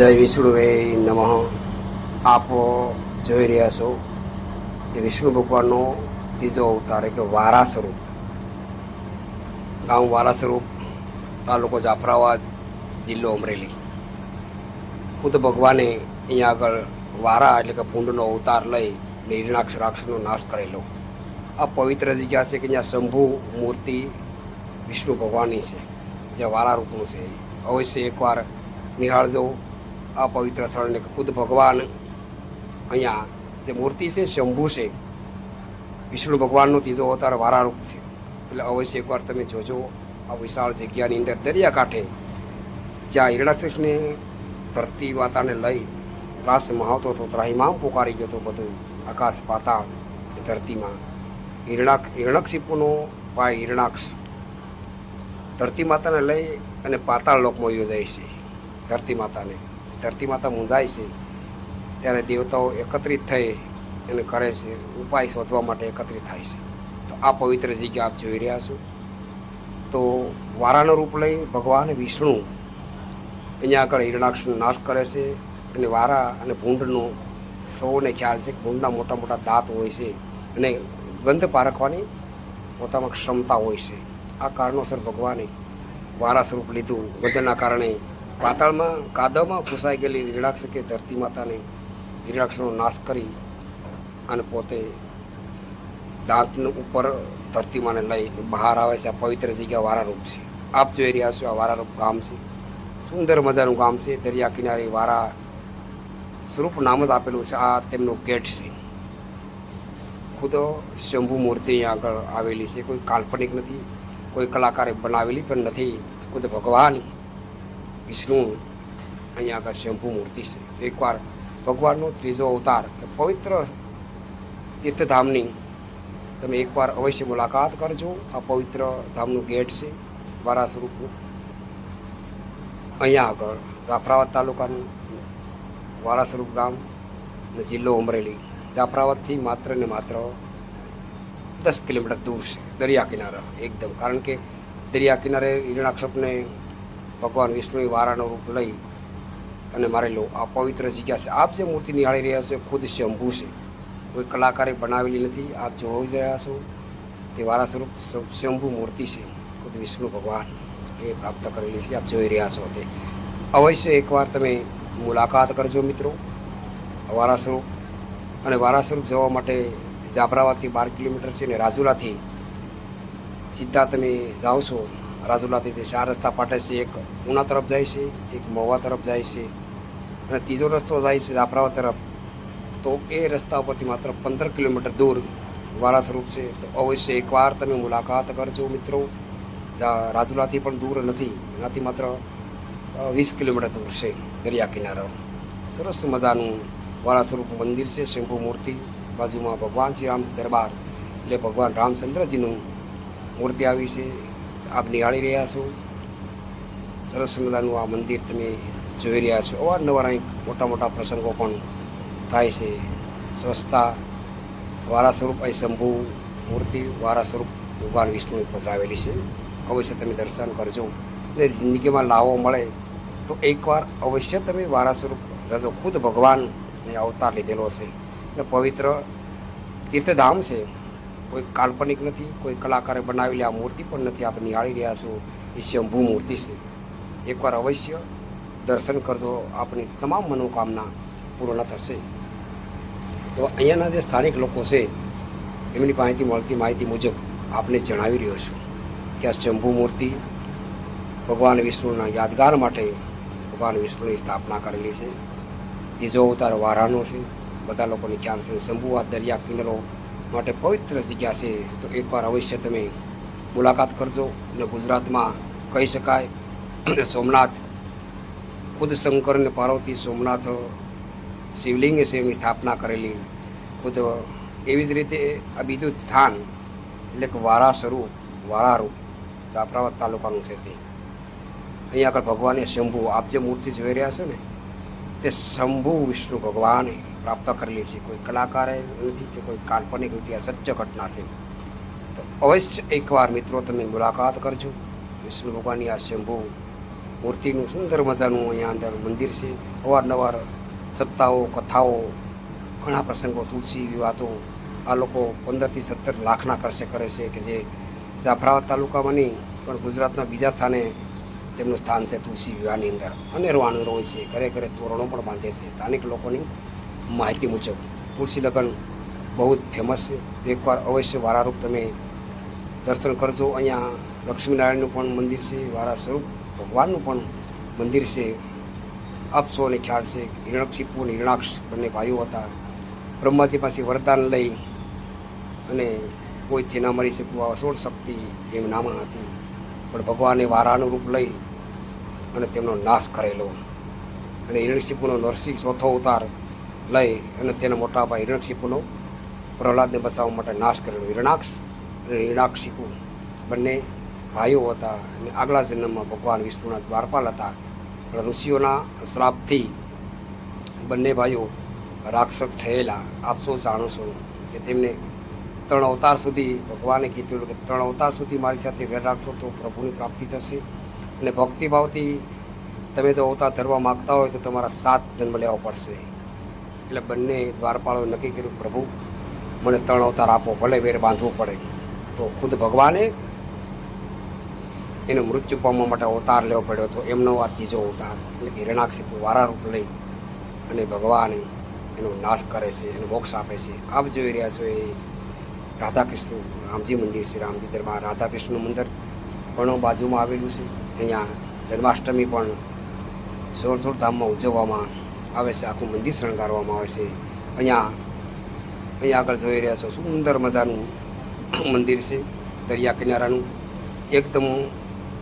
જય વિષ્ણુવે નમઃ. આપ જોઈ રહ્યા છો કે વિષ્ણુ ભગવાનનો ત્રીજો અવતાર એટલે વારા સ્વરૂપ. ગામ વારા સ્વરૂપ, તાલુકો જાફરાબાદ જિલ્લો અમરેલી. ખુદ ભગવાને અહીંયા આગળ વારા એટલે કે પુંડનો અવતાર લઈ નિર્ણાક્ષ રાક્ષસનો નાશ કરેલો. આ પવિત્ર જગ્યા છે કે જ્યાં શંભુ મૂર્તિ વિષ્ણુ ભગવાનની છે જ્યાં વારા રૂપનું છે. અવશ્ય એકવાર નિહાળજો. આ પવિત્ર સ્થળને ખુદ ભગવાન અહીંયા જે મૂર્તિ છે, શંભુ છે, વિષ્ણુ ભગવાનનો ત્રીજો અવતાર વારારૂપ છે. એટલે અવશ્ય એકવાર તમે જોજો આ વિશાળ જગ્યાની અંદર દરિયાકાંઠે. જ્યાં હિરણાક્ષસને ધરતી માતાને લઈ ત્રાસ મહાવતો હતો ત્રાહીમામ પુકારી ગયો હતો બધું આકાશ પાતાળ ધરતીમાં. હિરણાક, હિરણક્ષિપુનો ભાઈ હિરણાક્ષ ધરતી માતાને લઈ અને પાતાળ લોકમાં યોજાય છે ધરતી માતાને. ધરતી માતા મૂંઝાય છે, ત્યારે દેવતાઓ એકત્રિત થઈ અને કરે છે, ઉપાય શોધવા માટે એકત્રિત થાય છે. તો આ પવિત્ર જગ્યા આપ જોઈ રહ્યા છો. તો વારાનું રૂપ લઈ ભગવાન વિષ્ણુ અહીંયા આગળ હિરણાક્ષનો નાશ કરે છે અને વારા અને ભૂંડનો સૌને ખ્યાલ છે કે ભૂંડના મોટા મોટા દાંત હોય છે અને ગંધ પારખવાની પોતામાં ક્ષમતા હોય છે. આ કારણોસર ભગવાને વારા સ્વરૂપ લીધું. ગંધના કારણે પાતાળમાં, કાદવમાં ફૂસાઈ ગયેલી નિરાક્ષ કે ધરતી માતાને રીડાક્ષનો નાશ કરી અને પોતે દાંતનું ઉપર ધરતીમાને લઈ બહાર આવે છે. આ પવિત્ર જગ્યા વારારૂપ છે. આપ જોઈ રહ્યા છો આ વારારૂપ ગામ છે. સુંદર મજાનું ગામ છે. દરિયા કિનારે વારા સ્વરૂપ નામ જ આપેલું છે. આ તેમનું ગેટ છે. ખુદ શંભુ મૂર્તિ અહીંયા આગળ આવેલી છે. કોઈ કાલ્પનિક નથી. કોઈ કલાકારે બનાવેલી પણ નથી. ખુદ ભગવાન વિષ્ણુ અહીંયા આગળ શંભુ મૂર્તિ છે. તો એકવાર ભગવાનનો ત્રીજો અવતાર કે પવિત્ર તીર્થધામની તમે એકવાર અવશ્ય મુલાકાત કરજો. આ પવિત્ર ધામનું ગેટ છે વારા સ્વરૂપનું અહીંયા આગળ જાફરાબાદ તાલુકાનું વારા સ્વરૂપ ગામ અને જિલ્લો અમરેલી. જાફરાબાદથી માત્ર ને માત્ર દસ કિલોમીટર દૂર છે, દરિયા કિનારા. એકદમ. કારણ કે દરિયા કિનારે હિરણાક્ષપને ભગવાન વિષ્ણુએ વારાનું રૂપ લઈ અને મારે લો આ પવિત્ર જગ્યા છે. આપ જે મૂર્તિ નિહાળી રહ્યા છો ખુદ શંભુ છે. કોઈ કલાકારે બનાવેલી નથી. આપ જોઈ રહ્યા છો તે વારા સ્વરૂપ શંભુ મૂર્તિ છે. ખુદ વિષ્ણુ ભગવાન એ પ્રાપ્ત કરેલી છે. આપ જોઈ રહ્યા છો તે. અવશ્ય એકવાર તમે મુલાકાત કરજો મિત્રો. વારા સ્વરૂપ અને વારા સ્વરૂપ જવા માટે જાફરાબાદથી બાર કિલોમીટર છે ને રાજુલાથી સીધા તમે જાઓ છો. રાજુલાથી તે ચાર રસ્તા પાટે છે, એક ઉના તરફ જાય છે, એક મહુવા તરફ જાય છે અને ત્રીજો રસ્તો જાય છે જાફરાવા તરફ. તો એ રસ્તા ઉપરથી માત્ર પંદર કિલોમીટર દૂર વારા સ્વરૂપ છે. તો અવશ્ય એકવાર તમે મુલાકાત કરજો મિત્રો. રાજુલાથી પણ દૂર નથી. એનાથી માત્ર વીસ કિલોમીટર દૂર છે દરિયા કિનારો. સરસ મજાનું વારા સ્વરૂપ મંદિર છે, શંભુ મૂર્તિ. બાજુમાં ભગવાન શ્રી રામ દરબાર. એટલે ભગવાન રામચંદ્રજીનું મૂર્તિ આવી છે. આપ નિહાળી રહ્યા છો? સરસ મજાનું આ મંદિર તમે જોઈ રહ્યા છો. અવારનવાર અહીં મોટા મોટા પ્રસંગો પણ થાય છે. સ્વચ્છતા વારા સ્વરૂપ અહીં શંભુ મૂર્તિ વારા સ્વરૂપ ભગવાન વિષ્ણુએ પધરાવેલી છે. અવશ્ય તમે દર્શન કરજો. અને જિંદગીમાં લાવો મળે તો એકવાર અવશ્ય તમે વારા સ્વરૂપ જજો. ખુદ ભગવાન અવતાર લીધેલો છે. અને પવિત્ર તીર્થધામ છે. કોઈ કાલ્પનિક નથી, કોઈ કલાકારે બનાવેલી આ મૂર્તિ પણ નથી આપણે નિહાળી રહ્યા છો. એ શંભુ મૂર્તિ છે. એકવાર અવશ્ય દર્શન કરજો. આપની તમામ મનોકામના પૂર્ણ થશે. તો અહીંયાના જે સ્થાનિક લોકો છે, એમની પાસેથી મળતી માહિતી મુજબ આપને જણાવી રહ્યો છું કે આ શંભુ મૂર્તિ ભગવાન વિષ્ણુના યાદગાર માટે ભગવાન વિષ્ણુની સ્થાપના કરેલી છે. એ જો અવતાર વારાનો છે, બધા લોકોને ખ્યાલ છે. શંભુ આ દરિયા કિનારો માટે પવિત્ર જગ્યા છે, તો એકવાર અવશ્ય તમે મુલાકાત કરજો અને ગુજરાતમાં કહી શકાય સોમનાથ ખુદ શંકર અને પાર્વતી સોમનાથ શિવલિંગ છે એમની સ્થાપના કરેલી. ખુદ એવી જ રીતે આ બીજું સ્થાન, એટલે કે વારા સ્વરૂપ વારારૂપ જાફરાબાદ તાલુકાનું છે તે. અહીંયા આગળ ભગવાને શંભુ, આપ જે મૂર્તિ જોઈ રહ્યા છો ને, તે શંભુ વિષ્ણુ ભગવાને પ્રાપ્ત કરેલી છે. કોઈ કલાકારે નથી કે કોઈ કાલ્પનિક રીતે આ સત્ય ઘટના છે. તો અવશ્ય એકવાર મિત્રો તમે મુલાકાત કરજો. વિષ્ણુ ભગવાનની આ શંભુ મૂર્તિનું સુંદર મજાનું અહીંયા અંદર મંદિર છે. અવારનવાર સપ્તાહો, કથાઓ, ઘણા પ્રસંગો, તુલસી વિવાતો આ લોકો પંદરથી સત્તર લાખના ખર્ચે કરે છે કે જે જાફરાબાદ તાલુકામાં નહીં, પણ ગુજરાતના બીજા સ્થાને તેમનું સ્થાન છે તુલસી વિવાહની અંદર. અનેરો આનંદ હોય છે. ઘરે ઘરે તોરણો પણ બાંધે છે. સ્થાનિક લોકોની માહિતી મુજબ તુલસી લગ્ન બહુ જ ફેમસ છે. એકવાર અવશ્ય વારારૂપ તમે દર્શન કરજો. અહીંયા લક્ષ્મીનારાયણનું પણ મંદિર છે, વારા સ્વરૂપ ભગવાનનું પણ મંદિર છે. આપ સૌને ખ્યાલ છે હિરણક્ષિપુ અને હિરણાક્ષ બંને ભાઈઓ હતા. બ્રહ્માજી પાસે વરદાન લઈ અને કોઈથી ના મરી શકવું આ સોળ શક્તિ એમ નામાં હતી. પણ ભગવાને વારાનું રૂપ લઈ અને તેમનો નાશ કરેલો. અને હિરણક્ષિપુનો નરસિંહ ચોથો અવતાર લઈ અને તેના મોટા ભાઈ હિરણકશિપુનો પ્રહલાદને બચાવવા માટે નાશ કરેલો હિરણાક્ષ. અને હિરણાક્ષિપુ બંને ભાઈઓ હતા અને આગલા જન્મમાં ભગવાન વિષ્ણુના દ્વારપાલ હતા. ઋષિઓના શ્રાપથી બંને ભાઈઓ રાક્ષસ થયેલા. આપ સૌ જાણો છો કે તેમને ત્રણ અવતાર સુધી ભગવાને કીધેલું કે ત્રણ અવતાર સુધી મારી સાથે વેર રાખશો તો પ્રભુની પ્રાપ્તિ થશે. અને ભક્તિભાવથી તમે જો અવતાર ધરવા માગતા હોય તો તમારા સાત જન્મ લેવા પડશે. એટલે બંને દ્વારપાળોએ નક્કી કર્યું, પ્રભુ, મને ત્રણ અવતાર આપો, ભલે વેર બાંધવો પડે. તો ખુદ ભગવાને એનું મૃત્યુ પામવા માટે અવતાર લેવો પડ્યો હતો, એમનો આ ત્રીજો અવતાર. એટલે હિરણાક્ષિપુ વારારૂપ લઈ અને ભગવાન એનો નાશ કરે છે, એનો મોક્ષ આપે છે. આપ જોઈ રહ્યા છો એ રાધાકૃષ્ણ રામજી મંદિર છે, રામજી દરબાર. રાધાકૃષ્ણનું મંદિર પણ બાજુમાં આવેલું છે. અહીંયા જન્માષ્ટમી પણ જોરજોર ધામમાં ઉજવવામાં આવે છે, આખું મંદિર શણગારવામાં આવે છે. અહીંયા અહીંયા આગળ જોઈ રહ્યા છો, સુંદર મજાનું મંદિર છે, દરિયા કિનારાનું. એકદમ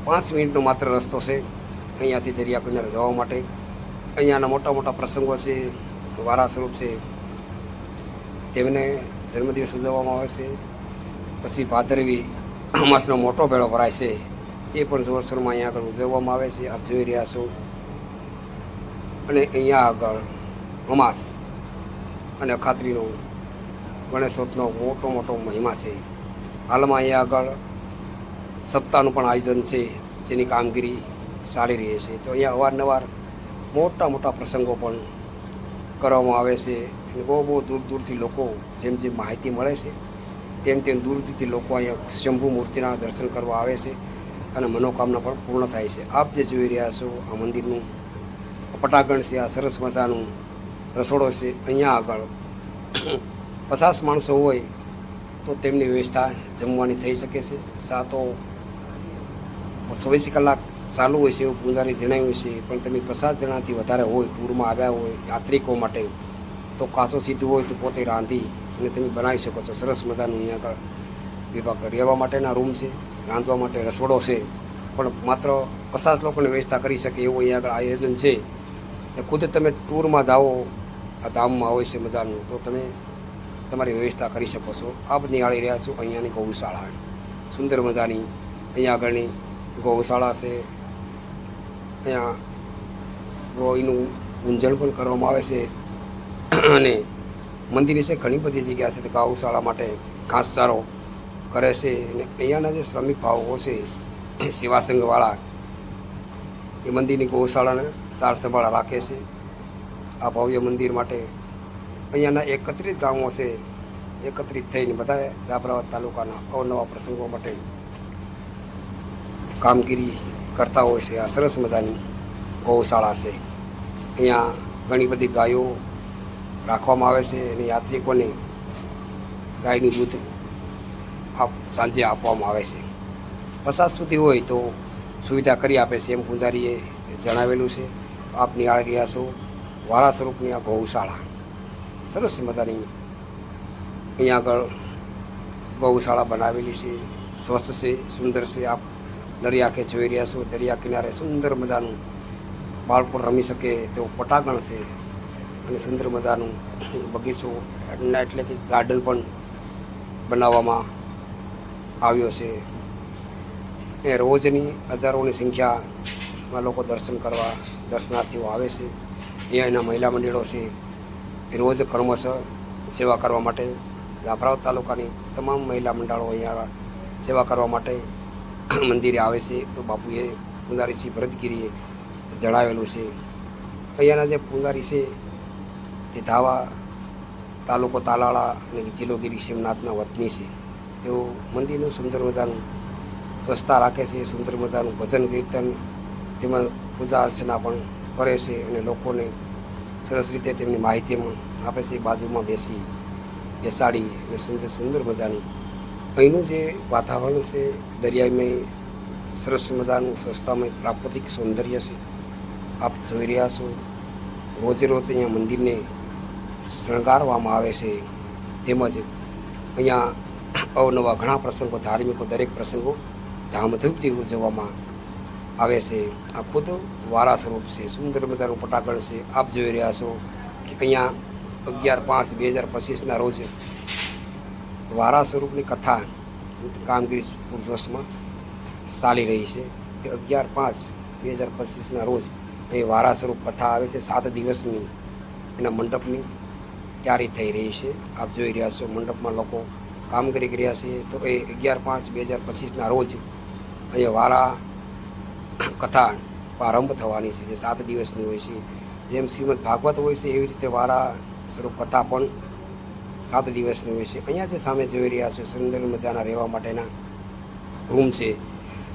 પાંચ મિનિટનો માત્ર રસ્તો છે, અહીંયાથી દરિયા કિનારે જવા માટે. અહીંયાના મોટા મોટા પ્રસંગો છે, વારા સ્વરૂપ છે. તેમને જન્મદિવસ ઉજવવામાં આવે છે. પછી ભાદરવી અમાસનો મોટો મેળો ભરાય છે. એ પણ જોરશોરમાં અહીંયા આગળ ઉજવવામાં આવે છે. આપ જોઈ રહ્યા છો. અને અહીંયા આગળ અમાસ અને ખાતરીનો ગણેશોત્સવનો મોટો મોટો મહિમા છે. હાલમાં અહીંયા આગળ સપ્તાહનું પણ આયોજન છે, જેની કામગીરી ચાલી રહી છે. તો અહીંયા અવારનવાર મોટા મોટા પ્રસંગો પણ કરવામાં આવે છે અને બહુ બહુ દૂર દૂરથી લોકો જેમ જેમ માહિતી મળે છે, તેમ તેમ દૂર દૂરથી લોકો અહીંયા શંભુ મૂર્તિના દર્શન કરવા આવે છે અને મનોકામના પણ પૂર્ણ થાય છે. આપ જે જોઈ રહ્યા છો આ મંદિરનું પટાગણ છે, આ સરસ મજાનું રસોડો છે, અહીંયા આગળ. પચાસ માણસો હોય તો તેમની વ્યવસ્થા જમવાની થઈ શકે છે. સાતો ચોવીસ કલાક ચાલુ હોય છે એવું પૂંજારી જણાવ્યું છે, પણ તમે પચાસ જણાથી વધારે હોય ટૂરમાં આવ્યા હોય, યાત્રિકો માટે તો કાસો સીધું હોય તો પોતે રાંધી અને તમે બનાવી શકો છો. સરસ મજાનું અહીંયા આગળ વિભાગ રહેવા માટેના રૂમ છે, રાંધવા માટે રસોડો છે. પણ માત્ર પચાસ લોકોને વ્યવસ્થા કરી શકે એવું અહીંયા આગળ આયોજન છે. ને ખુદ તમે ટૂરમાં જાઓ, આ ધામમાં હોય છે મજાનું, તો તમે તમારી વ્યવસ્થા કરી શકો છો. આપ નિહાળી રહ્યા છો અહીંયાની ગૌશાળા. સુંદર મજાની અહીંયા આગળની ગૌશાળા છે. અહીંયા ગોયનું પૂંજન પણ કરવામાં આવે છે. અને મંદિર વિશે ઘણી બધી જગ્યા છે તો ગૌશાળા માટે ઘાસચારો કરે છે. અને અહીંયાના જે શ્રમિક ભાવો છે સેવા સંઘવાળા એ મંદિરની ગૌશાળાને સાર સંભાળ રાખે છે. આ ભવ્ય મંદિર માટે અહીંયાના એકત્રિત ગામો છે. એકત્રિત થઈને બધા જાફરાબાદ તાલુકાના અવનવા પ્રસંગો માટે કામગીરી કરતા હોય છે. આ સરસ મજાની ગૌશાળા છે. અહીંયા ઘણી બધી ગાયો રાખવામાં આવે છે અને યાત્રિકોને ગાયનું દૂધ આપ સાંજે આપવામાં આવે છે. પચાસ સુધી હોય તો સુવિધા કરી આપે છે એમ પૂંજારીએ જણાવેલું છે. આપ નિહાળી રહ્યા છો વારા સ્વરૂપની આ ગૌશાળા. સરસ મજાની અહીંયા આગળ ગૌશાળા બનાવેલી છે. સ્વસ્થ છે, સુંદર છે. આપ દરિયા કે જોઈ રહ્યા છો. દરિયા કિનારે સુંદર મજાનું બાળકો રમી શકે તેવું પટાગણ છે. અને સુંદર મજાનું બગીચો એટલે કે ગાર્ડન પણ બનાવવામાં આવ્યો છે. એ રોજની હજારોની સંખ્યામાં લોકો દર્શન કરવા દર્શનાર્થીઓ આવે છે. અહીંયા એના મહિલા મંડળો છે. એ રોજ કર્મશ સેવા કરવા માટે જાફરાબાદ તાલુકાની તમામ મહિલા મંડળો અહીંયા સેવા કરવા માટે મંદિરે આવે છે. બાપુએ પૂજારીશ્રી ભરતગીરીએ જણાવેલું છે. અહીંયાના જે પૂંજારી છે એ ધાવા તાલુકો તાલાળા અને જિલ્લો ગીરી શિવનાથના વતની છે. તેઓ મંદિરનું સુંદર મજાનું સ્વચ્છતા રાખે છે સુંદર મજાનું ભજન કીર્તન, તેમજ પૂજા અર્ચના પણ કરે છે અને લોકોને સરસ રીતે તેમની માહિતી આપે છે. બાજુમાં બેસી, બેસાડી અને સુંદર સુંદર મજાનું અહીંનું જે વાતાવરણ છે દરિયામય સરસ મજાનું સ્વચ્છતામય પ્રાકૃતિક સૌંદર્ય છે. આપ જોઈ રહ્યા છો, રોજે રોજ અહીંયા મંદિરને શણગારવામાં આવે છે. તેમજ અહીંયા અવનવા ઘણા પ્રસંગો, ધાર્મિકો, દરેક પ્રસંગો ધામધૂમથી ઉજવવામાં આવે છે. આ ખુદ વારા સ્વરૂપ છે. સુંદર મજાનું પટાકળ છે. આપ જોઈ રહ્યા છો કે અહીંયા અગિયાર પાંચ બે હજાર પચીસના રોજ વારા સ્વરૂપની કથા કામગીરી પૂરજોશમાં ચાલી રહી છે કે અગિયાર પાંચ બે હજાર પચીસના રોજ અહીં વારા સ્વરૂપ કથા આવે છે. સાત દિવસની એના મંડપની તૈયારી થઈ રહી છે. આપ જોઈ રહ્યા છો મંડપમાં લોકો કામગીરી કરી રહ્યા છે. તો એ અગિયાર પાંચ બે હજાર પચીસના રોજ અહીંયા વારા કથા પ્રારંભ થવાની છે, જે સાત દિવસની હોય છે. જેમ શ્રીમદ ભાગવત હોય છે, એવી રીતે વારા સ્વરૂપ કથા પણ સાત દિવસની હોય છે. અહીંયા જે સામે જોઈ રહ્યા છે, સુંદર મજાના રહેવા માટેના રૂમ છે.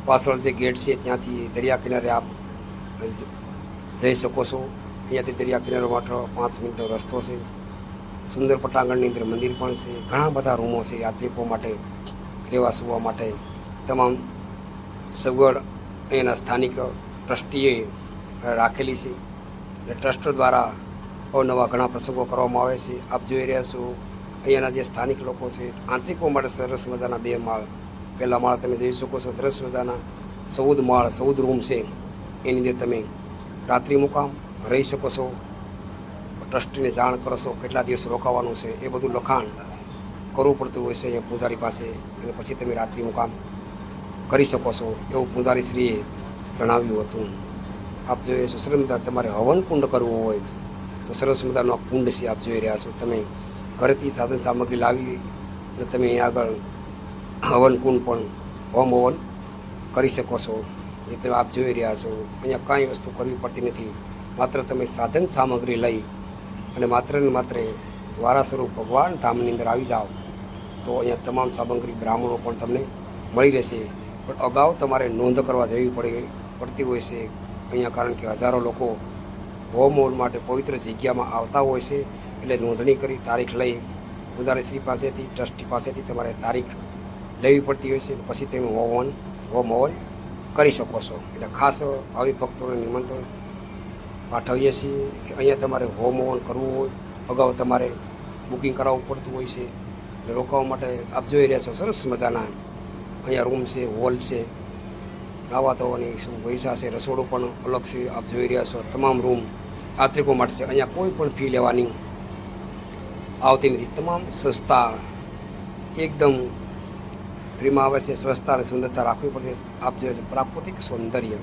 પાછળ જે ગેટ છે, ત્યાંથી દરિયા કિનારે આપ જઈ શકો છો. અહીંયાથી દરિયા કિનારો માત્ર પાંચ મિનિટનો રસ્તો છે. સુંદર પટાંગણની અંદર મંદિર પણ છે. ઘણા બધા રૂમો છે યાત્રિકો માટે રહેવા સુવા માટે. તમામ સગવડ અહીંયાના સ્થાનિક ટ્રસ્ટીએ રાખેલી છે. એટલે ટ્રસ્ટ દ્વારા અવનવા ઘણા પ્રસંગો કરવામાં આવે છે. આપ જોઈ રહ્યા છો, અહીંયાના જે સ્થાનિક લોકો છે, આંતરિકો માટે સરસ મજાના બે માળ. પહેલા માળ તમે જોઈ શકો છો, સરસ મજાના ચૌદ માળ ચૌદ રૂમ છે. એની અંદર તમે રાત્રિ મુકામ રહી શકો છો. ટ્રસ્ટીને જાણ કરશો કેટલા દિવસ રોકાવાનું છે, એ બધું લખાણ કરવું પડતું હોય છે અહીંયા પૂજારી પાસે. અને પછી તમે રાત્રિ મુકામ કરી શકો છો એવું પૂજારી શ્રીએ જણાવ્યું હતું. આપ જોઈએ છો સરસ તમારે હવન કુંડ કરવો હોય તો સરસ મજાનો કુંડ છે, આપ જોઈ રહ્યા છો. તમે ઘરેથી સાધન સામગ્રી લાવી અને તમે આગળ હવન કુંડ પણ હોમ હવન કરી શકો છો. એ તમે આપ જોઈ રહ્યા છો. અહીંયા કાંઈ વસ્તુ કરવી પડતી નથી. માત્ર તમે સાધન સામગ્રી લઈ અને માત્ર ને માત્ર વારા સ્વરૂપ ભગવાન ધામની અંદર આવી જાઓ તો અહીંયા તમામ સામગ્રી બ્રાહ્મણો પણ તમને મળી રહેશે. પણ અગાઉ તમારે નોંધ કરવા જવી પડે, પડતી હોય છે. અહીંયા કારણ કે હજારો લોકો હોમ હોલ માટે પવિત્ર જગ્યામાં આવતા હોય છે, એટલે નોંધણી કરી તારીખ લઈ શ્રી પાસેથી, ટ્રસ્ટી પાસેથી તમારે તારીખ લેવી પડતી હોય છે, પછી તમે હોવન હોમ હોલ કરી શકો છો. એટલે ખાસ આવી ભક્તોને નિમંત્રણ પાઠવીએ છીએ કે અહીંયા તમારે હોમ ઓન કરવું હોય, અગાઉ તમારે બુકિંગ કરાવવું પડતું હોય છે. રોકાવા માટે આપ જોઈ રહ્યા છો, સરસ મજાના અહીંયા રૂમ છે, હોલ છે નાવા ધોવાની શું પૈસા છે, રસોડું પણ અલગ છે, આપ જોઈ રહ્યા છો, તમામ રૂમ યાત્રિકો માટે છે. અહીંયા કોઈ પણ ફી લેવાની આવતી નથી. તમામ સસ્તા, એકદમ ફ્રીમાં આવે છે, સ્વચ્છતા અને સુંદરતા રાખવી પડશે આપ જોઈએ છો, પ્રાકૃતિક સૌંદર્ય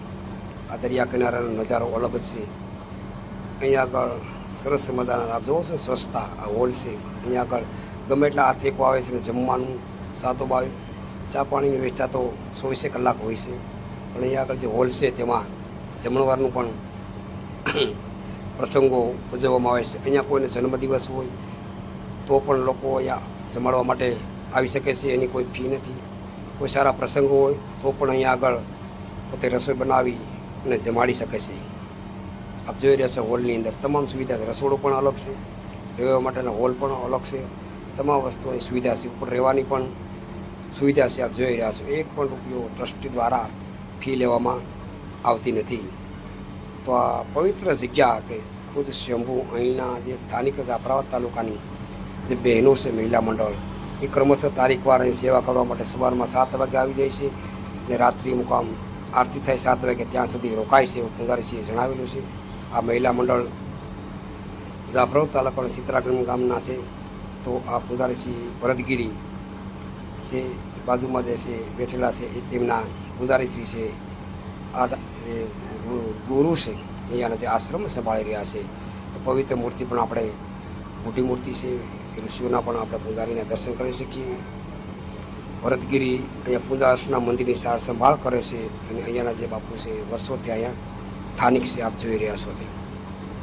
આ દરિયા કિનારાનો નજારો અલગ જ છે. અહીંયા આગળ સરસ મજાના, આપ જોવો છો, સ્વચ્છતા, આ હોલ છે. અહીંયા આગળ ગમે એટલા આથેકો આવે છે જમવાનું સાતો બાવી ચા પાણીની વ્યવસ્થા તો ચોવીસે કલાક હોય છે. પણ અહીંયા આગળ જે હોલ છે તેમાં જમણવારનું પણ પ્રસંગો ઉજવવામાં આવે છે. અહીંયા કોઈને જન્મદિવસ હોય તો પણ લોકો અહીંયા જમાડવા માટે આવી શકે છે. એની કોઈ ફી નથી. કોઈ સારા પ્રસંગો હોય તો પણ અહીંયા આગળ પોતે રસોઈ બનાવી અને જમાડી શકે છે. આપ જોઈ રહ્યા છો હોલની અંદર તમામ સુવિધા છે. રસોડું પણ અલગ છે. રહેવા માટેના હોલ પણ અલગ છે. તમામ વસ્તુ અહીં સુવિધા છે. ઉપર રહેવાની પણ સુવિધા છે, આપ જોઈ રહ્યા છો. એક પણ રૂપિયો ટ્રસ્ટી દ્વારા ફી લેવામાં આવતી નથી. તો આ પવિત્ર જગ્યા કે ખુદ શંભુ અહીંના જે સ્થાનિક જાફરાબાદ તાલુકાની જે બહેનો છે, મહિલા મંડળ, એ ક્રમશઃ તારીખવાર અહીં સેવા કરવા માટે સવારમાં સાત વાગે આવી જાય છે અને રાત્રિ મુકામ આરતી થાય સાત વાગે ત્યાં સુધી રોકાય છે એવું પૂંજારીસિંહે જણાવેલું છે. આ મહિલા મંડળ જાફરાબાદ તાલુકાના ચિત્રાગ્રામ ગામના છે. તો આ પૂંજારીસિંહ ભરતગીરી છે, બાજુમાં જે છે, બેઠેલા છે, એ તેમના પૂજારીશ્રી છે, આ ગુરુ છે અહીંયાના જે આશ્રમ સંભાળી રહ્યા છે. પવિત્ર મૂર્તિ પણ આપણે, મોટી મૂર્તિ છે ઋષિઓના પણ આપણે પૂજારીને દર્શન કરી શકીએ. ભરતગીરી અહીંયા પૂજા અર્ચના મંદિરની સાર સંભાળ કરે છે અને અહીંયાના જે બાપુ છે, વર્ષોથી અહીંયા સ્થાનિક છે, આપ જોઈ રહ્યા છો તે.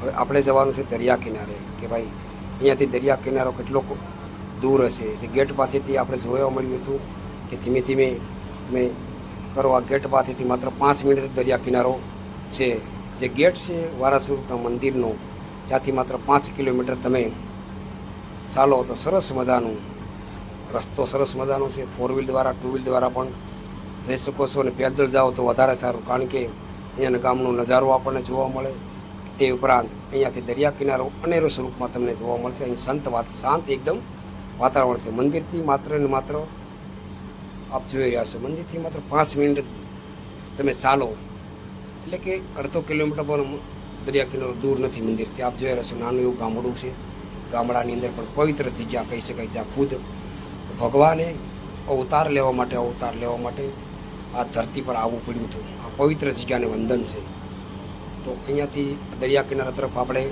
હવે આપણે જવાનું છે દરિયા કિનારે, કે ભાઈ અહીંયાથી દરિયા કિનારો કેટલો દૂર હશે. એટલે ગેટ પાસેથી આપણે જોવા મળ્યું હતું કે ધીમે ધીમે તમે કરો, આ ગેટ પાસેથી માત્ર પાંચ મિનિટ દરિયા કિનારો છે. જે ગેટ છે વારાસુરના મંદિરનો ત્યાંથી માત્ર પાંચ કિલોમીટર તમે ચાલો તો સરસ મજાનું, રસ્તો સરસ મજાનો છે. ફોર વ્હીલ દ્વારા ટુ વ્હીલ દ્વારા પણ જઈ શકો છો અને પેદલ જાઓ તો વધારે સારું. કારણ કે અહીંયાના ગામનો નજારો આપણને જોવા મળે. તે ઉપરાંત અહીંયાથી દરિયા કિનારો અનેરો સ્વરૂપમાં તમને જોવા મળશે. અહીં સંત વાત, શાંત એકદમ વાતાવરણ છે. મંદિરથી માત્ર ને માત્ર આપ જોઈ રહ્યા છો. મંદિરથી માત્ર પાંચ મિનિટ તમે ચાલો. એટલે કે અડધો કિલોમીટર પણ દરિયા કિનારો દૂર નથી મંદિરથી. આપ જોઈ રહ્યા છો નાનું એવું ગામડું છે. ગામડાની અંદર પણ પવિત્ર જગ્યા કહી શકાય જ્યાં ખુદ ભગવાને અવતાર લેવા માટે, અવતાર લેવા માટે આ ધરતી પર આવવું પડ્યું હતું. આ પવિત્ર જગ્યાને વંદન છે. તો અહીંયાથી દરિયા કિનારા તરફ આપણે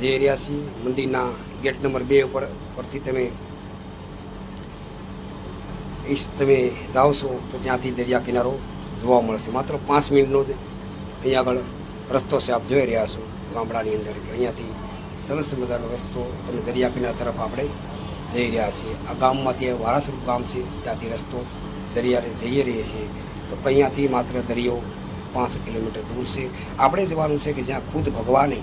જઈ રહ્યા છીએ. મંદિરના ગેટ નંબર બે ઉપર, પરથી તમે તમે છો તો ત્યાંથી દરિયા કિનારો જોવા મળશે. માત્ર પાંચ મિનિટનો જ અહીંયા આગળ રસ્તો છે, આપ જોઈ રહ્યા છો ગામડાની અંદર કે અહીંયાથી સરસ મજાનો રસ્તો તમે દરિયા કિનારા તરફ આપણે જઈ રહ્યા છીએ. આ ગામમાંથી વારાસરૂપ ગામ છે, ત્યાંથી રસ્તો દરિયાને જઈ રહીએ છીએ તો અહીંયાથી માત્ર દરિયો પાંચ કિલોમીટર દૂર છે. આપણે જવાનું છે કે જ્યાં ખુદ ભગવાને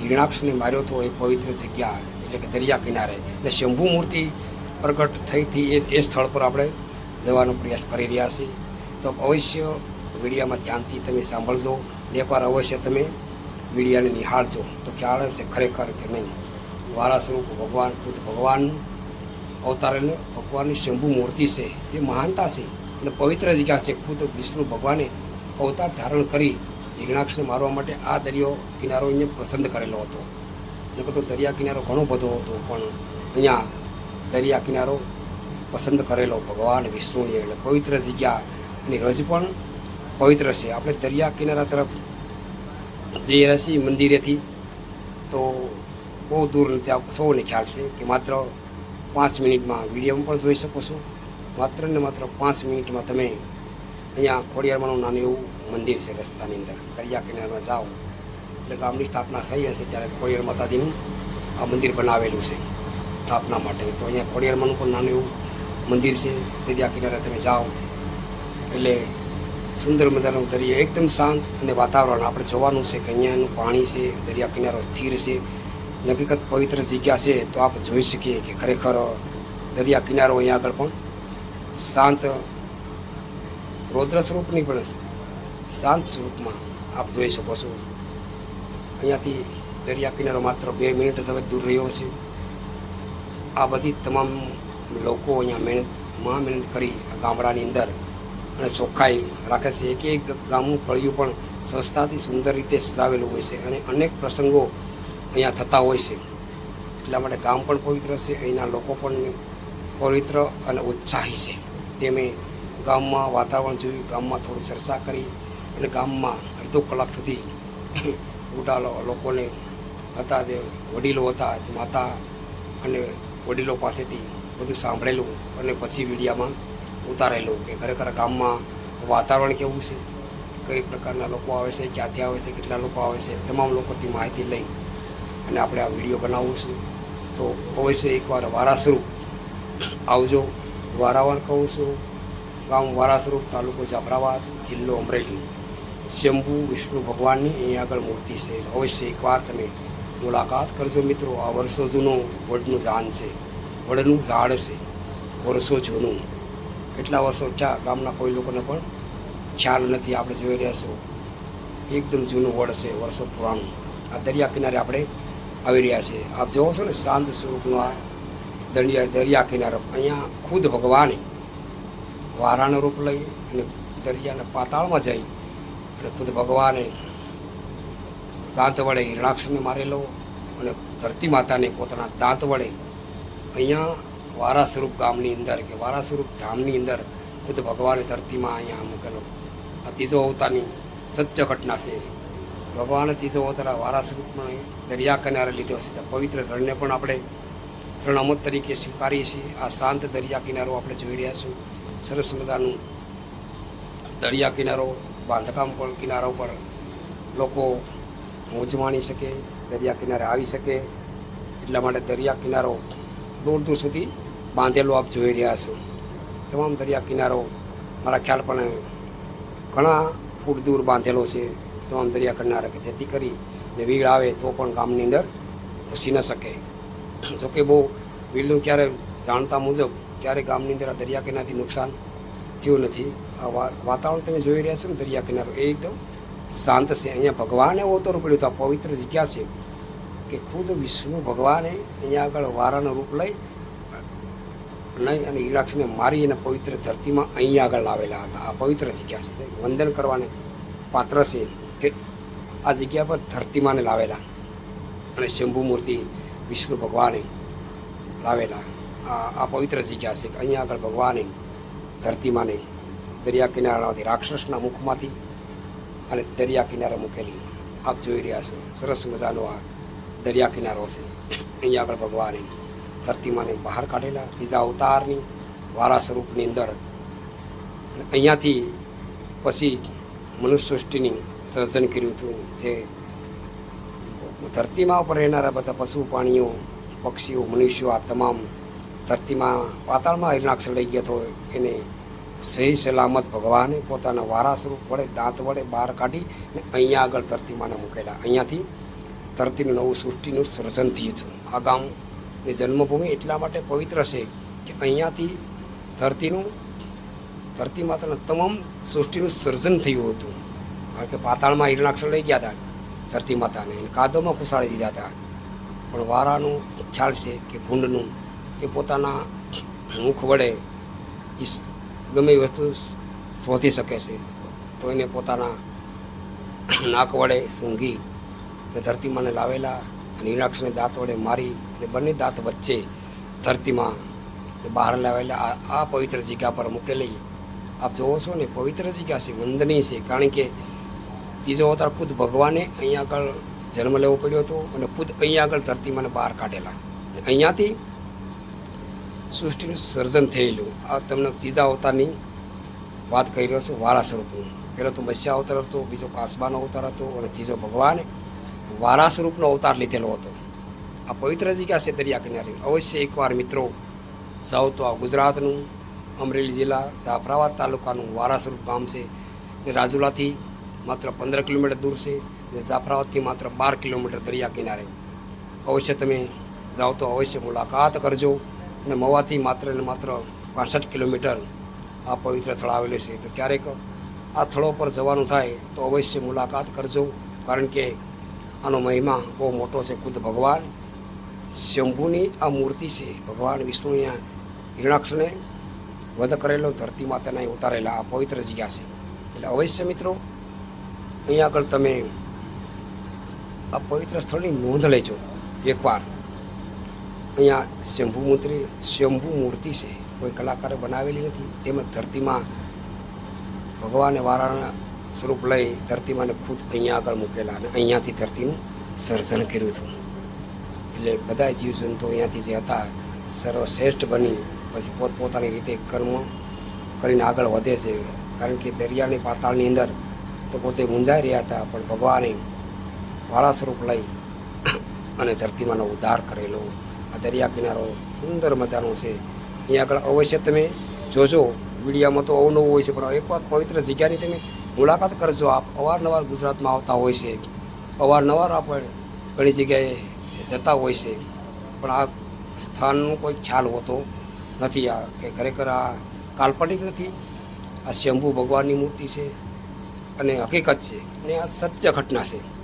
હિરણાક્ષને માર્યો હતો એ પવિત્ર જગ્યા એટલે કે દરિયા કિનારે. અને શંભુ મૂર્તિ પ્રગટ થઈ હતી એ એ સ્થળ પર આપણે જવાનો પ્રયાસ કરી રહ્યા છીએ. તો અવશ્ય વિડીયામાં ધ્યાનથી તમે સાંભળજો ને એકવાર અવશ્ય તમે વિડીયાને નિહાળજો. તો ખ્યાલ છે ખરેખર કે નહીં. વારા સ્વરૂપ ભગવાન, ખુદ ભગવાન અવતારેલ ભગવાનની શંભુ મૂર્તિ છે. એ મહાનતા છે અને પવિત્ર જગ્યા છે. ખુદ વિષ્ણુ ભગવાને અવતાર ધારણ કરી હિરણાક્ષને મારવા માટે આ દરિયો કિનારો અહીંયા પસંદ કરેલો હતો. નકર તો દરિયા કિનારો ઘણો બધો હતો, પણ અહીંયા દરિયા કિનારો પસંદ કરેલો ભગવાન, વિષ્ણુએ એટલે પવિત્ર જગ્યા એની રજ પણ પવિત્ર છે. આપણે દરિયા કિનારા તરફ જઈ રહ્યા છીએ મંદિરેથી, તો બહુ દૂર નથી આપ સૌને ખ્યાલ છે કે માત્ર પાંચ મિનિટમાં વીડિયો પણ જોઈ શકો છો. માત્ર ને માત્ર પાંચ મિનિટમાં તમે અહીંયા ખોડિયારમાંનું નાનું એવું મંદિર છે રસ્તાની અંદર. દરિયા કિનારામાં જાઓ. એટલે ગામની સ્થાપના થઈ હશે ત્યારે ખોડિયાર માતાજીનું આ મંદિર બનાવેલું છે સ્થાપના માટે. તો અહીંયા ખોડિયારમાંનું પણ નાનું એવું મંદિર છે. દરિયા કિનારે તમે જાઓ. એટલે સુંદર મજાનું દરિયો, એકદમ શાંત અને વાતાવરણ. આપણે જોવાનું છે કે અહીંયાનું પાણી છે, દરિયા કિનારો સ્થિર છે. હકીકત પવિત્ર જગ્યા છે, તો આપ જોઈ શકીએ કે ખરેખર દરિયા કિનારો અહીંયા આગળ પણ શાંત રૌદ્ર સ્વરૂપની પણ શાંત સ્વરૂપમાં આપ જોઈ શકો છો. અહીંયાથી દરિયા કિનારો માત્ર બે મિનિટ હવે દૂર રહ્યો છે. આ બધી તમામ લોકો અહીંયા મહેનત મહા મહેનત કરી ગામડાની અંદર અને ચોખ્ખાઈ રાખે છે. એક એક ગામનું ફળિયું પણ સ્વચ્છતાથી સુંદર રીતે સજાવેલું હોય છે અને અનેક પ્રસંગો અહીંયા થતા હોય છે. એટલા માટે ગામ પણ પવિત્ર છે, અહીંના લોકો પણ પવિત્ર અને ઉત્સાહી છે. તેમે ગામમાં વાતાવરણ જોયું, ગામમાં થોડી ચર્ચા કરી અને ગામમાં અડધો કલાક સુધી લો- લોકોને હતા જે વડીલો હતા માતા અને વડીલો પાસેથી બધું સાંભળેલું અને પછી મીડિયામાં ઉતારેલું કે ખરેખર ગામમાં વાતાવરણ કેવું છે? કઈ પ્રકારના લોકો આવે છે? ક્યાંથી આવે છે? કેટલા લોકો આવે છે? તમામ લોકોથી માહિતી લઈ અને આપણે આ વીડિયો બનાવીશું તો અવશ્ય એકવાર વારા સ્વરૂપ આવજો. વારાવાર કહું છું, ગામ વારા સ્વરૂપ તાલુકો જાફરાબાદ, જિલ્લો અમરેલી. શંભુ, વિષ્ણુ ભગવાનની અહીં આગળ મૂર્તિ છે. અવશ્ય એકવાર તમે મુલાકાત કરજો મિત્રો. આ વર્ષો જૂનું વડનું ધાન છે. વડનું ઝાડ છે. વર્ષો જૂનું. કેટલા વર્ષો ચા ગામના કોઈ લોકોને પણ ખ્યાલ નથી આપણે જોઈ રહ્યા છો. એકદમ જૂનું વડ છે, વર્ષો પુરાણું. આ દરિયા કિનારે આપણે આવી રહ્યા છે આપ જોવો છો ને શાંત સ્વરૂપનો આ દરિયા દરિયા કિનારો. અહીંયા ખુદ ભગવાને વારાનો રૂપ લઈ અને દરિયાના પાતાળમાં જઈ અને ખુદ ભગવાને દાંત વડે હિરણાક્ષને મારેલો અને ધરતી માતાને પોતાના દાંત વડે અહીંયા વારા સ્વરૂપ ગામની અંદર કે વારા સ્વરૂપ ધામની અંદર ખુદ ભગવાને ધરતીમાં અહીંયા મૂકેલો. આ ત્રીજો અવતારની સત્ય ઘટના છે. ભગવાને ત્રીજો અવતાર વારા સ્વરૂપમાં દરિયા કિનારે લીધો છે. પવિત્ર જળને પણ આપણે શરણામત તરીકે સ્વીકારીએ છીએ. આ શાંત દરિયા કિનારો આપણે જોઈ રહ્યા છું સરસ મજાનું દરિયા કિનારો બાંધકામ પણ કિનારા ઉપર લોકો મોજ માણી શકે, દરિયા કિનારે આવી શકે. એટલા માટે દરિયા કિનારો દૂર દૂર સુધી બાંધેલો આપ જોઈ રહ્યા છો. તમામ દરિયા કિનારો, મારા ખ્યાલ પણ ઘણા ફૂટ દૂર બાંધેલો છે. તમામ દરિયા કિનારે કે જેથી કરી ને વીળ આવે તો પણ ગામની અંદર ઘૂસી ન શકે. જોકે બહુ વીળનું ક્યારે જાણતા મુજબ ક્યારે ગામની અંદર દરિયા કિનારાથી નુકસાન થયું નથી. આ વાતાવરણ તમે જોઈ રહ્યા છો ને દરિયા કિનારો, એ એકદમ શાંત છે. અહીંયા ભગવાને અવતર પડ્યું તો આ પવિત્ર જગ્યા છે કે ખુદ વિષ્ણુ ભગવાને અહીંયા આગળ વારાનું રૂપ લઈ નહીં અને ઈલાક્ષને મારી અને પવિત્ર ધરતીમાં અહીંયા આગળ લાવેલા હતા. આ પવિત્ર જગ્યા છે. વંદન કરવાને પાત્ર છે કે આ જગ્યા પર ધરતીમાને લાવેલા અને શંભુ મૂર્તિ વિષ્ણુ ભગવાને લાવેલા. આ આ પવિત્ર જગ્યા છે અહીંયા આગળ ભગવાને ધરતીમાને દરિયા કિનારામાંથી રાક્ષસના મુખમાંથી અને દરિયા કિનારે મૂકેલી. આપ જોઈ રહ્યા છો, સરસ મજાનો આ દરિયા કિનારો છે. અહીંયા આગળ ભગવાને ધરતીમાને બહાર કાઢેલા, ત્રીજા અવતારની વારા સ્વરૂપની અંદર. અહીંયાથી પછી મનુષ્ય સૃષ્ટિની સર્જન કર્યું હતું જે ધરતીમાં ઉપર રહેનારા બધા પશુ પ્રાણીઓ, પક્ષીઓ, મનુષ્યો, આ તમામ ધરતીમાં પાતાળમાં હિરણાક્ષર લઈ ગયા હતો એને સહી સલામત ભગવાને પોતાના વારા સ્વરૂપ વડે, દાંત વડે બહાર કાઢી ને અહીંયા આગળ ધરતીમાને મૂકેલા. અહીંયાથી ધરતીનું નવું સૃષ્ટિનું સર્જન થયું હતું. આ ગામની જન્મભૂમિ એટલા માટે પવિત્ર છે કે અહીંયાથી ધરતીનું, ધરતી માતાના તમામ સૃષ્ટિનું સર્જન થયું હતું. કારણ કે પાતાળમાં હિરણાક્ષર લઈ ગયા હતા ધરતી માતાને. કાદવમાં ઘુસાડી દીધા હતા. પણ વારાનું ખ્યાલ છે કે ભૂંડનું કે પોતાના મુખ વડે એ ગમે વસ્તુ શોધી શકે છે, તો એને પોતાના નાક વડે સૂંઘી અને ધરતીમાંને લાવેલા અને ઈલાક્ષને દાંત વડે મારી અને બંને દાંત વચ્ચે ધરતીમાં બહાર લાવેલા. આ પવિત્ર જગ્યા પર મૂકેલી. આપ જોવો છો ને, પવિત્ર જગ્યા છે, વંદનીય છે, કારણ કે ત્રીજો અવતાર ખુદ ભગવાને અહીંયા આગળ જન્મ લેવો પડ્યો હતો અને ખુદ અહીંયા આગળ ધરતીમાંને બહાર કાઢેલા. અહીંયાથી સૃષ્ટિનું સર્જન થયેલું. આ તમને ત્રીજા અવતારની વાત કરી રહ્યો છું, વારા સ્વરૂપનું. પહેલો તો મત્સ્ય અવતાર હતો, બીજો કાસબાનો અવતાર હતો અને ત્રીજો ભગવાને. વારા સ્વરૂપનો અવતાર લીધેલો હતો. આ પવિત્ર જગ્યા છે દરિયા કિનારે. અવશ્ય એકવાર મિત્રો, જાઓ તો આ ગુજરાતનું, અમરેલી જિલ્લા, જાફરાબાદ તાલુકાનું વારા સ્વરૂપ ગામ છે. ને રાજુલાથી માત્ર પંદર કિલોમીટર દૂર છે ને જાફરાબાદથી માત્ર બાર કિલોમીટર દરિયા કિનારે. અવશ્ય તમે જાઓ તો અવશ્ય મુલાકાત કરજો. અને મવાથી માત્ર ને માત્ર પાસઠ કિલોમીટર આ પવિત્ર સ્થળ આવેલું છે. તો ક્યારેક આ સ્થળો પર જવાનું થાય તો અવશ્ય મુલાકાત કરજો, કારણ કે આનો મહિમા બહુ મોટો છે. ખુદ ભગવાન શંભુની આ મૂર્તિ છે. ભગવાન વિષ્ણુ અહીંયા હિરણાક્ષને વધ કરેલો ધરતી માતાને ઉતારેલા આ પવિત્ર જગ્યા છે. એટલે અવશ્ય મિત્રો અહીંયા આગળ તમે આ પવિત્ર સ્થળની નોંધ લેજો. એકવાર અહીંયા શંભુ મૂર્તિ શંભુ મૂર્તિ છે. કોઈ કલાકારે બનાવેલી નથી. તેમજ ધરતીમાં ભગવાને વારાના સ્વરૂપ લઈ ધરતીમાંને ખુદ અહીંયા આગળ મૂકેલા અને અહીંયાથી ધરતીનું સર્જન કર્યું હતું. એટલે બધા જીવજંતુ અહીંયાથી જે હતા, સર્વશ્રેષ્ઠ બની. પછી પોતપોતાની રીતે કર્મ કરીને આગળ વધે છે. કારણ કે દરિયાની પાતાળની અંદર તો પોતે મૂંઝાઈ રહ્યા હતા, પણ ભગવાને વાળા સ્વરૂપ લઈ અને ધરતીમાંનો ઉદ્ધાર કરેલો. આ દરિયા કિનારો સુંદર મજાનો છે. અહીંયા આગળ અવશ્ય તમે જોજો. મીડિયામાં તો અવનવું હોય છે, પણ એક વાત પવિત્ર જગ્યાની તમે મુલાકાત કરજો. આપ અવારનવાર ગુજરાતમાં આવતા હોય છે. અવારનવાર આપણે ઘણી જગ્યાએ જતા હોય છે. પણ આ સ્થાનનો કોઈ ખ્યાલ હોતો નથી. આ કે ખરેખર આ કાલ્પનિક નથી. આ શંભુ ભગવાનની મૂર્તિ છે. અને હકીકત છે. અને આ સત્ય ઘટના છે.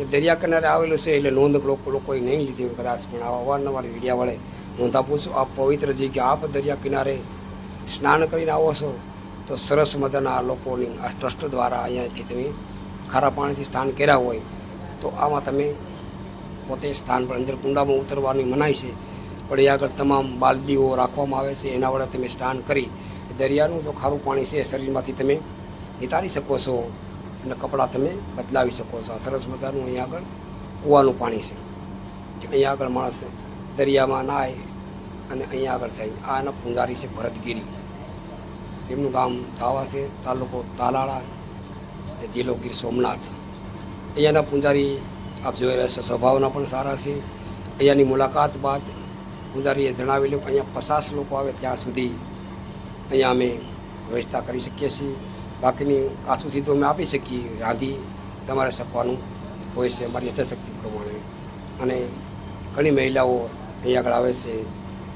એ દરિયા કિનારે આવેલું છે એટલે નોંધ લોકો લોકોએ નહીં લીધી હોય કદાચ, પણ આવા અવારનવાર મીડિયા વડે નોંધ આપું છું આ પવિત્ર જગ્યા આપ દરિયા કિનારે સ્નાન કરીને આવો છો, તો સરસ મજાના લોકોની આ ટ્રસ્ટ દ્વારા અહીંયાથી તમે ખારા પાણીથી સ્નાન કર્યા હોય, તો આમાં તમે પોતે સ્થાન પર અંદર કુંડામાં ઉતરવાની મનાય છે. પણ એ આગળ તમામ બાલદીઓ રાખવામાં આવે છે, એના વડે તમે સ્નાન કરી, દરિયાનું જો ખારું પાણી છે, શરીરમાંથી તમે નિતારી શકો છો. અને કપડાં તમે બદલાવી શકો છો. સરસ મજાનું અહીંયા આગળ કૂવાનું પાણી છે. અહીંયા આગળ માણસ દરિયામાં નાય અને અહીંયા આગળ થાય. આ એના પૂંજારી છે ભરતગીરી. તેમનું ગામ ધાવા છે, તાલુકો તાલાળા જિલ્લો ગીર સોમનાથ. અહીંયાના પૂંજારી આપ જોઈ રહ્યા છો, સ્વભાવના પણ સારા છે. અહીંયાની મુલાકાત બાદ પૂંજારીએ જણાવેલું કે અહીંયા પચાસ લોકો આવે ત્યાં સુધી અહીંયા અમે વ્યવસ્થા કરી શકીએ છીએ. બાકીની કાચું સીધું અમે આપી શકીએ. રાંધી તમારે શકવાનું હોય છે, અમારી યથાશક્તિ પ્રમાણે. અને ઘણી મહિલાઓ અહીં આગળ આવે છે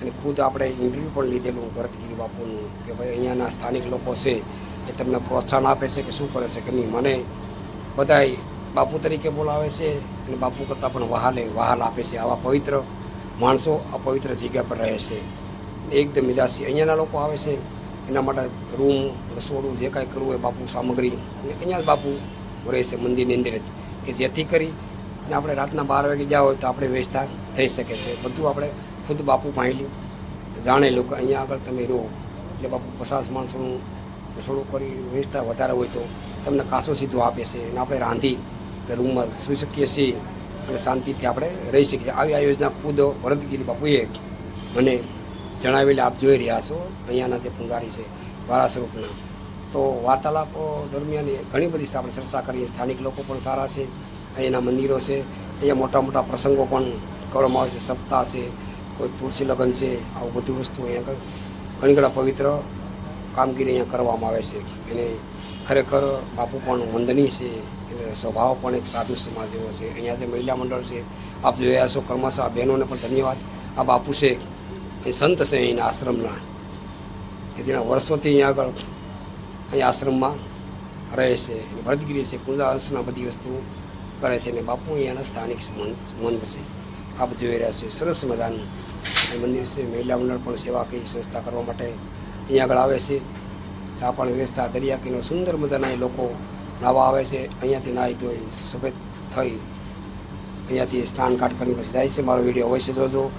અને ખુદ આપણે ઇન્ટરવ્યૂ પણ લીધેલું ભરતગીરી બાપુનું કે ભાઈ અહીંયાના સ્થાનિક લોકો છે એ તમને પ્રોત્સાહન આપે છે કે શું કરે છે કે નહીં. મને બધાય બાપુ તરીકે બોલાવે છે અને બાપુ કરતાં પણ વહાલે, વહાલ આપે છે. આવા પવિત્ર માણસો આ પવિત્ર જગ્યા પર રહે છે. એકદમ મિજાસી અહીંયાના લોકો આવે છે. એના માટે રૂમ, રસોડું જે કાંઈ કરવું હોય બાપુ સામગ્રી. અને અહીંયા જ બાપુ રહે છે મંદિરની અંદર જ. કે જેથી કરી ને આપણે રાતના બાર વાગે ગયા હોય તો આપણે વ્યવસ્થા થઈ શકે છે. બધું આપણે ખુદ બાપુ માહિલી જાણેલું કે અહીંયા આગળ તમે રહો. એટલે બાપુ પચાસ માણસોનું રસોડું કરી વ્યવસ્થા વધારે હોય તો તમને કાસો સીધો આપે છે. અને આપણે રાંધી એટલે રૂમમાં સૂઈ શકીએ છીએ અને શાંતિથી આપણે રહી શકીએ આવી આ યોજના ખુદ ભરતગીરી બાપુએ મને જણાવેલી આપ જોઈ રહ્યા છો, અહીંયાના જે પૂંજારી છે વારા સ્વરૂપના તો વાર્તાલાપો દરમિયાન ઘણી બધી આપણે ચર્ચા કરીએ, સ્થાનિક લોકો પણ સારા છે અહીંયાના મંદિરો છે, અહીંયા મોટા મોટા પ્રસંગો પણ કરવામાં આવે છે, સપ્તાહ છે, કોઈ તુલસી લગ્ન છે, આવું બધી વસ્તુ અહીંયા ઘણી ઘણા પવિત્ર કામગીરી અહીંયા કરવામાં આવે છે. એને ખરેખર બાપુ પણ વંદનીય છે એટલે સ્વભાવ પણ એક સાધુ સમાજ જેવો છે. અહીંયા જે મહિલા મંડળ છે, આપ જોયા છો કર્મશા બહેનોને પણ ધન્યવાદ. આ બાપુ છે એ સંત છે અહીંના આશ્રમના. કે જેના વર્ષોથી અહીંયા આગળ અહીં આશ્રમમાં રહે છે. ભરતગીરી છે, પૂજા અંશના બધી વસ્તુ કરે છે અને બાપુ અહીંયાના સ્થાનિક મંદ છે. આપ જોઈ રહ્યા છે, સરસ મજાનું. મંદિર છે, મહિલા મંડળ પણ સેવા કઈ સંસ્થા કરવા માટે અહીંયા આગળ આવે છે. ચા પાણી વ્યવસ્થા, દરિયાકીનો સુંદર મજાના એ લોકો નાવા આવે છે. અહીંયાથી નાહી ધોઈ સફેદ થઈ અહીંયાથી સ્નાન ઘાટ કરીને પછી જાય છે. મારો વીડિયો અવશ્ય જોજો.